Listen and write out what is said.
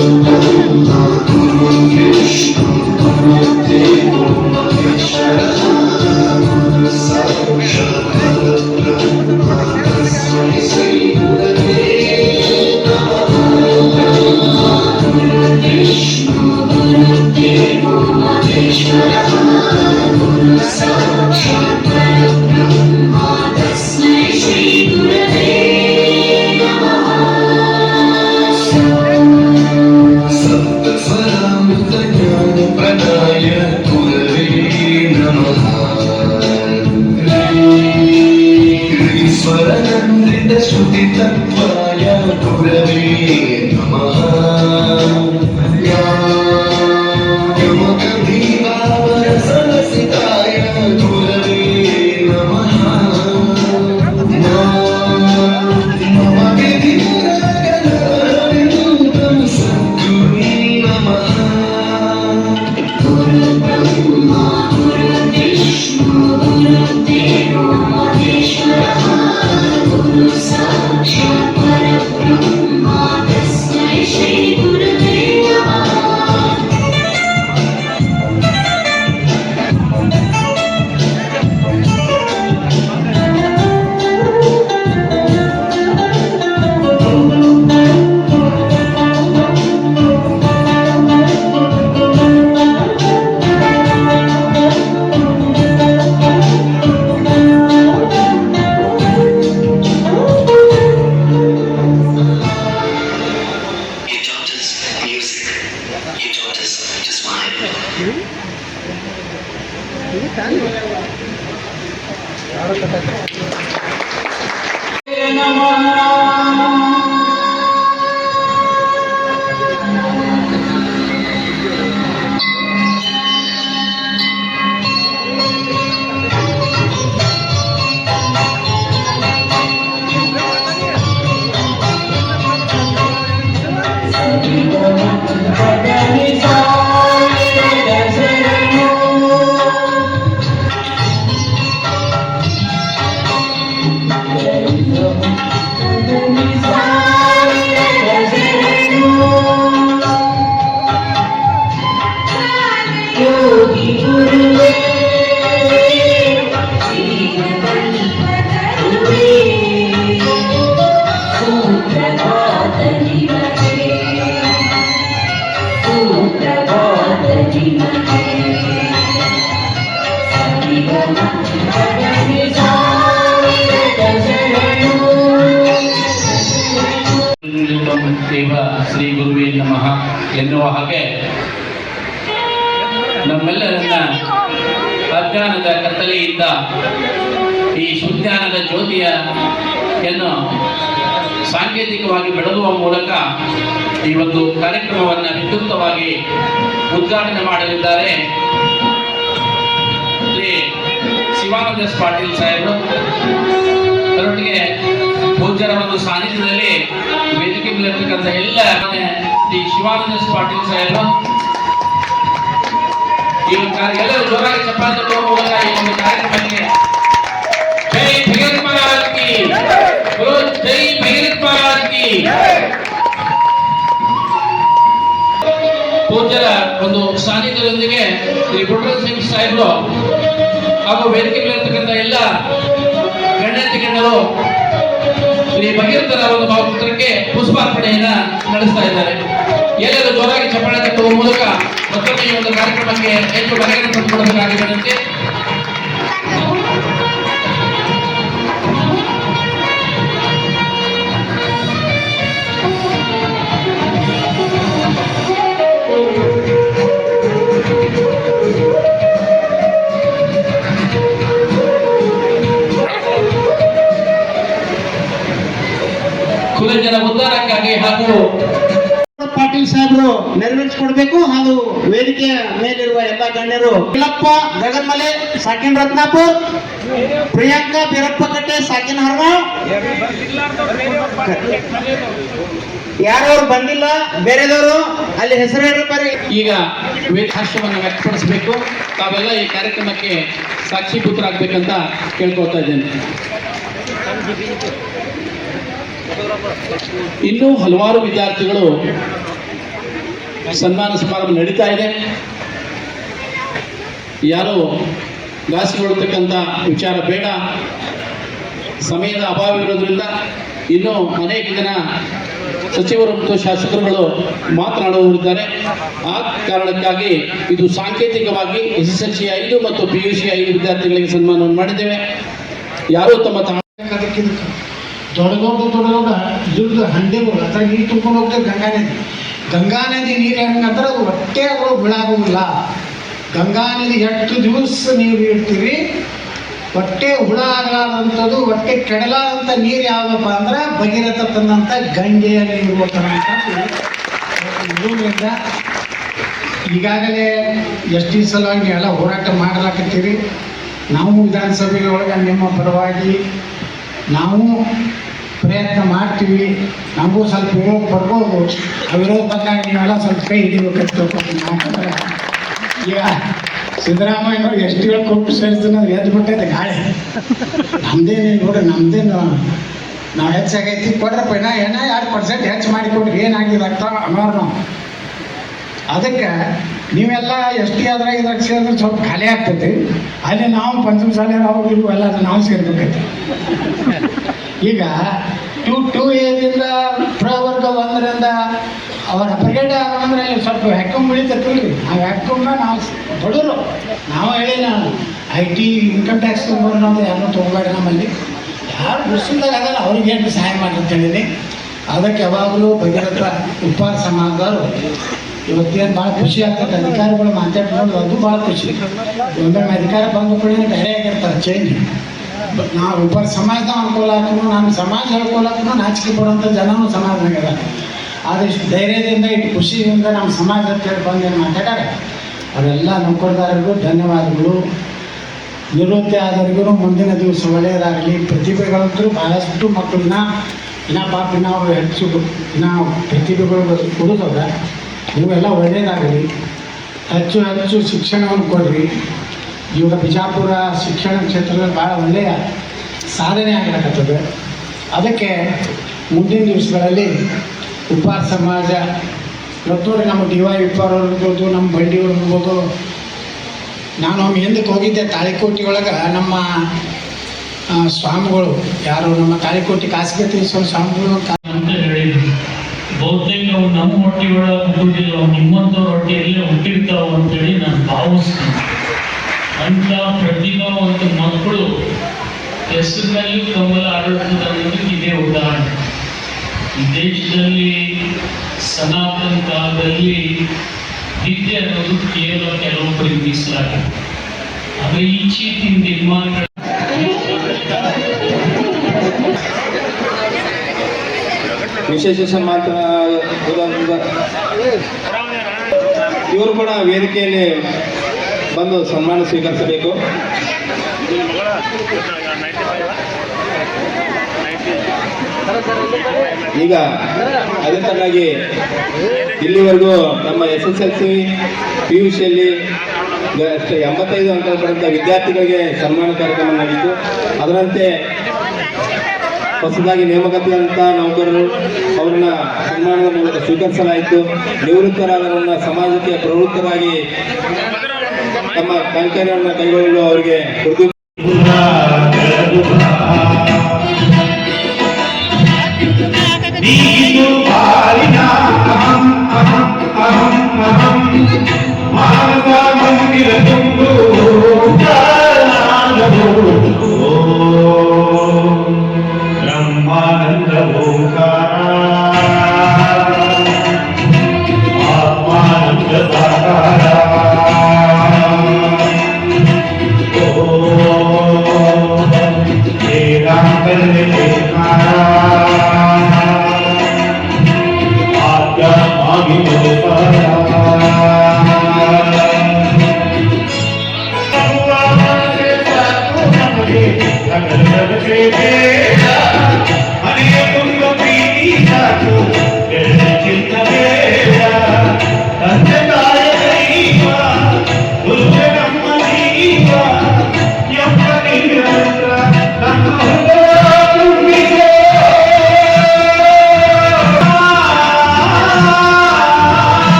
Durun geç, durun değil, bunlar that ಅಜ್ಞಾನದ ಕತ್ತಲೆಯಿಂದ ಈ ಸುಜ್ಞಾನದ ಜ್ಯೋತಿಯನ್ನು ಸಾಂಕೇತಿಕವಾಗಿ ಬೆಳಗುವ ಮೂಲಕ ಈ ಒಂದು ಕಾರ್ಯಕ್ರಮವನ್ನು ವಿದ್ಯುಕ್ತವಾಗಿ ಉದ್ಘಾಟನೆ ಮಾಡಲಿದ್ದಾರೆ. ಶ್ರೀ ಶಿವಾನಂದ ಪಾಟೀಲ್ ಸಾಹೇಬರು. ಅದರೊಟ್ಟಿಗೆ ಪೂಜ್ಯರ ಒಂದು ಸಾನ್ನಿಧ್ಯದಲ್ಲಿ ವೇದಿಕೆ ಮೇಲಿರ್ತಕ್ಕಂಥ ಎಲ್ಲ ಶ್ರೀ ಶಿವಾನಂದ ಎಸ್ ಪಾಟೀಲ್ ಸಾಹೇಬರು ಈ ಎಲ್ಲರೂ ಜೋರಾಗಿ ಚಪ್ಪಾಳೆ ಮೂಲಕ ಈ ಒಂದು ಕಾರ್ಯಕ್ರಮಕ್ಕೆ ಜೈ ಭಗೀರಥ ಮಹಾರಾಜ್ ಕಿ. ಜೈ ಒಂದು ಸಾನ್ನಿಧ್ಯದೊಂದಿಗೆ ಶ್ರೀ ಗುರುರಾಜ್ ಸಿಂಗ್ ಸಾಹೇಬರು ಹಾಗೂ ವೇದಿಕೆಗಳಿರ್ತಕ್ಕಂಥ ಎಲ್ಲ ಗಣ್ಯಾತಿ ಗಣ್ಯರು ಶ್ರೀ ಭಗೀರಥರ ಒಂದು ಭಾವಚಿತ್ರಕ್ಕೆ ಪುಷ್ಪಾರ್ಪಣೆಯನ್ನ ನಡೆಸ್ತಾ ಇದ್ದಾರೆ. ಎಲ್ಲರೂ ಜೋರಾಗಿ ಚಪ್ಪಾಳೆ ತಟ್ಟುವ ಮೂಲಕ ಮತ್ತೊಮ್ಮೆ ಈ ಒಂದು ಕಾರ್ಯಕ್ರಮಕ್ಕೆ ಹೆಚ್ಚು ಬಲಗಡೆ ತಂದುಕೊಡಬೇಕಾಗಿ ವಿನಂತಿ ಕುಲಜನ ಉದ್ಧಾರಕ್ಕಾಗಿ ಹಾಗೂ ಪಾಟೀಲ್ ಸಾಹೇಬರು ನೆರವೇರಿಸಿಕೊಡ್ಬೇಕು ಹಾಗೂ ವೇದಿಕೆಯ ಮೇಲಿರುವ ಎಲ್ಲ ಗಣ್ಯರು ಕಿಲಪ್ಪ ಗಗನ್ಮಲೆ, ಸಾಕಿನ್ ರತ್ನಾಪುರ್, ಪ್ರಿಯಾಂಕಾ ಬೀರಪ್ಪ ಕಟ್ಟೆ ಸಾಕಿನ ಹರ್ಮ. ಯಾರವ್ರು ಬಂದಿಲ್ಲ, ಬೇರೆದವರು, ಅಲ್ಲಿ ಹೆಸರು ಬರ್ರಿ. ಈಗ ವೇದಾಶ್ರಮವನ್ನು ವ್ಯಕ್ತಪಡಿಸಬೇಕು. ತಾವೆಲ್ಲ ಈ ಕಾರ್ಯಕ್ರಮಕ್ಕೆ ಸಾಕ್ಷಿಪುತ್ರ ಆಗ್ಬೇಕಂತ ಕೇಳ್ಕೊಳ್ತಾ ಇದ್ದೇನೆ. ಇನ್ನು ಹಲವಾರು ವಿದ್ಯಾರ್ಥಿಗಳು ಸನ್ಮಾನ ಸಮಾರಂಭ ನಡೀತಾ ಇದೆ. ಯಾರು ಗಾಸಿಗೊಳ್ತಕ್ಕಂಥ ವಿಚಾರ ಬೇಡ. ಸಮಯದ ಅಭಾವ ಇರೋದ್ರಿಂದ ಇನ್ನೂ ಅನೇಕ ಜನ ಸಚಿವರು ಮತ್ತು ಶಾಸಕರುಗಳು ಮಾತನಾಡುವವರಿದ್ದಾರೆ. ಆ ಕಾರಣಕ್ಕಾಗಿ ಇದು ಸಾಂಕೇತಿಕವಾಗಿ ಎಸ್ ಎಸ್ ಎಲ್ ಸಿ ಐದು ಮತ್ತು ಪಿ ಯು ಸಿ ಐದು ವಿದ್ಯಾರ್ಥಿಗಳಿಗೆ ಸನ್ಮಾನವನ್ನು ಮಾಡಿದ್ದೇವೆ. ಯಾರು ತಮ್ಮ ದೊಡ್ಡ ದೊಡ್ಡ ದೊಡ್ಡ ಹಂಡೆಗಳು ಅದ್ರ ನೀರು ತುಂಬಿಕೊಂಡು ನದಿ ಗಂಗಾ ನದಿ ನೀರು ಹೆಂಗಂದ್ರೆ ಅದು ಹೊಟ್ಟೆ ಅಗಳು ಬೀಳಾಗೋದಿಲ್ಲ ಗಂಗಾ ನದಿ ಎಷ್ಟು ದಿವಸ ನೀರು ಇಡ್ತೀವಿ ಹೊಟ್ಟೆ ಹುಳ ಆಗಲಾರ್ದಂಥದ್ದು, ಹೊಟ್ಟೆ ಕೆಡಲಾರ್ದಂಥ ನೀರು ಯಾವುದಪ್ಪ ಅಂದ್ರೆ ಭಗೀರಥ ತಂದಂಥ ಗಂಗೆಯ ನೀರು ಇದರಿಂದ ಈಗಾಗಲೇ ಎಷ್ಟು ಸಲವಾಗಿ ನೀವೆಲ್ಲ ಹೋರಾಟ ಮಾಡಲಾಕತ್ತೀರಿ. ನಾವು ವಿಧಾನಸಭೆಗಳೊಳಗೆ ನಿಮ್ಮ ಪರವಾಗಿ ನಾವು ಪ್ರಯತ್ನ ಮಾಡ್ತೀವಿ. ನಮಗೂ ಸ್ವಲ್ಪ ವಿರೋಧ ಬರ್ಬೋದು ಆ ವಿರೋಧ ಬಂದಾಗ ನೀವೆಲ್ಲ ಸ್ವಲ್ಪ ಕೈ ತಿಳ್ಕೊತೀನಿ. ಯಾಕಂದ್ರೆ ಈಗ ಎಷ್ಟು ಹೇಳಿ ಕೊಟ್ಟು ಸೇರಿಸ್ತಾನೆ ಎದ್ದು ಬಿಟ್ಟೈತೆ ಗಾಳಿ. ನಮ್ದೇನು ನೋಡ್ರಿ ನಮ್ದೇನು ನಾವು ಹೆಚ್ಚಾಗೈತಿ. ಕೊಡ್ರಪ್ಪ ಇನ್ನ ಏನ ಎರಡು ಪರ್ಸೆಂಟ್ ಹೆಚ್ಚು ಮಾಡಿ ಕೊಡ್ರಿ ಏನಾಗಿದೆ ಅಂತ ಅನ್ನೋರು ನಾವು. ಅದಕ್ಕೆ ನೀವೆಲ್ಲ ಎಸ್ ಟಿ ಅದ್ರಾಗ ಇದ್ರಾಗ ಸೇರಿದ್ರೆ ಸ್ವಲ್ಪ ಖಾಲಿ ಆಗ್ತೈತಿ. ಅಲ್ಲಿ ನಾವು ಪಂಚಮ ಶಾಲೆ ಅವಾಗ ಇವು ಎಲ್ಲ ಅದು ನಾವು ಸೇರ್ಬೇಕೈತಿ. ಈಗ ಟು ಟು ಏದಿಂದ ಪ್ರವರ್ಗ ಒಂದರಿಂದ ಅವರ ಅಪರ್ಗೇಟ್ ಅಂದ್ರೆ ಸ್ವಲ್ಪ ವ್ಯಾಕ್ಯೂಮ್ ಬೆಳೀತಿರ್ತೀವಿ ಆ ವ್ಯಾಕ್ಯೂಮ್ನ ನಾವು ಬಡವರು ನಾವು ಹೇಳಿಲ್ಲ ನಾನು ಐ ಟಿ ಇನ್ಕಮ್ ಟ್ಯಾಕ್ಸ್ ತೊಗೊಂಡು ನಾವು ಯಾರನ್ನೂ ತೊಗೊಬೇಡಿ ನಮ್ಮಲ್ಲಿ. ಯಾರು ಗುಡ್ಸಿದಾಗ ಅದಲ್ಲ ಅವ್ರಿಗೆ ಏನು ಸಹಾಯ ಮಾಡಿ ಅದಕ್ಕೆ ಯಾವಾಗಲೂ ಭಗೀರಥ ಉಪಹಾರ ಸಮಾಜದವರು ಇವತ್ತೇನು ಭಾಳ ಖುಷಿ ಆಗ್ತದೆ. ಅಧಿಕಾರಿಗಳು ಮಾತಾಡ್ಕೊಂಡು ಅದು ಭಾಳ ಖುಷಿ. ಒಮ್ಮೆ ಅಧಿಕಾರ ಬಂದ ಕೂಡ ಬೇರೆ ಆಗಿರ್ತಾರೆ ಚೇಂಜ್ ನಾವು ಒಬ್ಬರ ಸಮಾಜದ ಅನುಕೂಲ ಆದ್ರೂ ನಮ್ಮ ಸಮಾಜ ಹೇಳ್ಕೊಳಕ್ಕೂ ನಾಚಿಕೆ ಪಡುವಂಥ ಜನನೂ ಆದ್ರೆ ಇಷ್ಟು ಧೈರ್ಯದಿಂದ ಇಟ್ಟು ಖುಷಿಯಿಂದ ನಮ್ಮ ಸಮಾಜ ಅಂತೇಳಿ ಬಂದು ಏನು ಮಾತಾಡ್ಯಾರ ಅವರೆಲ್ಲ ನೌಕರದಾರರಿಗೂ ಧನ್ಯವಾದಗಳು. ನಿವೃತ್ತಿ ಆದವರಿಗೂ ಮುಂದಿನ ದಿವಸ ಒಳ್ಳೆಯದಾಗಲಿ. ಪ್ರತಿಭೆಗಳಂತೂ ಭಾಳಷ್ಟು ಮಕ್ಕಳನ್ನ ಇನ್ನ ಪಾಪ ನಾವು ಹೆಚ್ಚು ನಾವು ಪ್ರತಿಭೆಗಳು ಕೊಡೋದದ ನೀವೆಲ್ಲ ಒಳ್ಳೆಯದಾಗಲಿ. ಹೆಚ್ಚು ಹೆಚ್ಚು ಶಿಕ್ಷಣವನ್ನು ಕೊಡ್ರಿ. ಇವಾಗ ಬಿಜಾಪುರ ಶಿಕ್ಷಣ ಕ್ಷೇತ್ರದಲ್ಲಿ ಭಾಳ ಒಳ್ಳೆಯ ಸಾಧನೆ ಆಗಲಾಗತ್ತದೆ ಅದಕ್ಕೆ ಮುಂದಿನ ದಿವಸಗಳಲ್ಲಿ ಉಪಾರ ಸಮಾಜ ಇವತ್ತು ನಮ್ಮ ಡಿ ವೈ ಉಪ್ಪಾರ್ ಇರ್ಬೋದು, ನಮ್ಮ ಬಂಡಿಯವ್ರು ಇರ್ಬೋದು, ನಾನು ಒಮ್ಮೆ ಹಿಂದಕ್ಕೆ ಹೋಗಿದ್ದೆ ತಾಳಿಕೋಟಿ ಒಳಗೆ ನಮ್ಮ ಸ್ವಾಮಿಗಳು ಯಾರು, ನಮ್ಮ ತಾಳಿಕೋಟಿ ತಿಳಿಸೋ ಸ್ವಾಮಿಗಳು ಅಂತ. ಹೇಳಿದ್ರು. ಬಹುತೇಕ ನಮ್ಮ ಹೊಟ್ಟೆ ಒಳಗೆ ಹುಟ್ಟುದಿಲ್ಲ ಹೊಟ್ಟೆ ಎಲ್ಲೇ ಹುಟ್ಟಿರ್ತಾವ ಅಂತೇಳಿ ನಾನು ಭಾವಿಸ್ತೀನಿ. ಅಂತ ಪ್ರತಿಭಾವಂತ ಮಕ್ಕಳು ಹೆಸರಿನಲ್ಲೂ ಕಮಲ ಅನ್ನೋದಕ್ಕೆ ಇದೇ ಉದಾಹರಣೆ. ಈ ದೇಶದಲ್ಲಿ ಸನಾತನ ಕಾಲದಲ್ಲಿ ವಿದ್ಯೆ ಅನ್ನೋದು ಕೇವಲ ಕೆಲವೊಬ್ಬರಿಗೆ ಮೀಸಲಾಗಿದೆ. ಆದರೆ ಈ ಚೀಟಿ ನಿರ್ಮಾಣಗಳ ವಿಶೇಷ ಸನ್ಮಾನ ಇವರು ಕೂಡ ವೇದಿಕೆಯಲ್ಲಿ ಬಂದು ಸನ್ಮಾನ ಸ್ವೀಕರಿಸಬೇಕು. ಈಗ ಅದೇ ಇಲ್ಲಿವರೆಗೂ ನಮ್ಮ S S L C P U ಸಿಯಲ್ಲಿ ಎಂಬತ್ತೈದು ಅಂಕ ಪಡೆದ ವಿದ್ಯಾರ್ಥಿಗಳಿಗೆ ಸನ್ಮಾನ ಕಾರ್ಯಕ್ರಮ ನಡೆಯಿತು. ಅದರಂತೆ ಹೊಸದಾಗಿ ನೇಮಕಾತಿಯಾದಂಥ ನೌಕರರು ಅವರನ್ನ ಸನ್ಮಾನದ ಮೂಲಕ ಸ್ವೀಕರಿಸಲಾಯಿತು. ನಿವೃತ್ತರಾದವರನ್ನ ಸಮಾಜಕ್ಕೆ ಪ್ರವೃತ್ತರಾಗಿ ತಮ್ಮ ಕೈಂಕರ್ಯವನ್ನು ಕೈಗೊಳ್ಳಲು ಅವರಿಗೆ